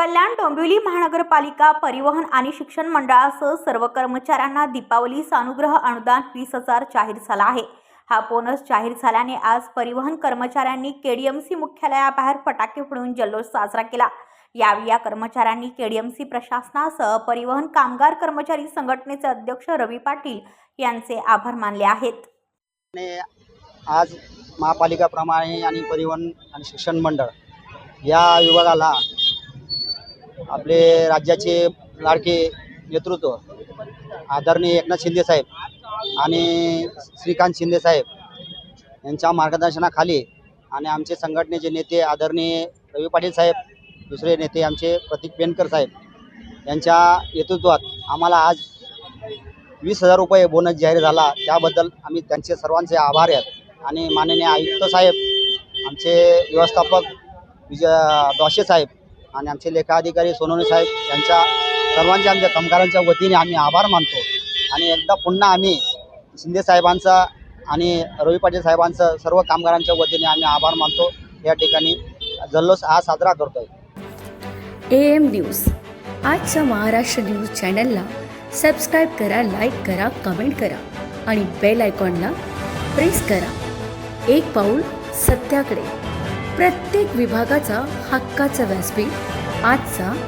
महानगरपालिका परिवहन आणि शिक्षण मंडळासह सर्व कर्मचाऱ्यांना दीपावली सानुग्रह अनुदान वीस हजार जाहीर झाला आहे. हा बोनस जाहीर झाल्याने आज परिवहन कर्मचाऱ्यांनी केडीएमसी मुख्यालयाबाहेर फटाके फोडून जल्लोष साजरा केला. यावेळी या कर्मचाऱ्यांनी केडीएमसी प्रशासनासह परिवहन कामगार कर्मचारी संघटनेचे अध्यक्ष रवी पाटील यांचे आभार मानले आहेत. आज महापालिकाप्रमाणे आणि परिवहन आणि शिक्षण मंडळ या विभागाला आपले राज्याचे लाडके नेतृत्व आदरणीय एकनाथ शिंदे साहेब आणि श्रीकांत शिंदे साहेब यांच्या मार्गदर्शनाखाली आणि आमचे संघटनेचे नेते आदरणीय रवी पाटील साहेब दुसरे नेते आमचे प्रतीक पेनकर साहेब यांच्या नेतृत्वात आम्हाला आज वीस हजार रुपये बोनस जाहीर झाला. त्याबद्दल आम्ही त्यांचे सर्वांचे आभार आहेत. आणि माननीय आयुक्त साहेब आमचे व्यवस्थापक विजय दोशे साहेब आणि आमचे लेखा अधिकारी सोनवणे साहेब यांच्या सर्वांच्या आमच्या कामगारांच्या वतीने आम्ही आभार मानतो. आणि एकदा पुन्हा आम्ही शिंदे साहेबांचा आणि रवी पाटील साहेबांचं सर्व कामगारांच्या वतीने आम्ही आभार मानतो. या ठिकाणी जल्लोष हा साजरा करतो आहे ए एम न्यूज. आजच्या महाराष्ट्र न्यूज चॅनलला सबस्क्राईब करा लाईक करा कमेंट करा आणि बेल आयकॉनला प्रेस करा. एक पाऊल सत्याकडे. प्रत्येक विभागाचा हक्काचा व्यासपीठ आजचा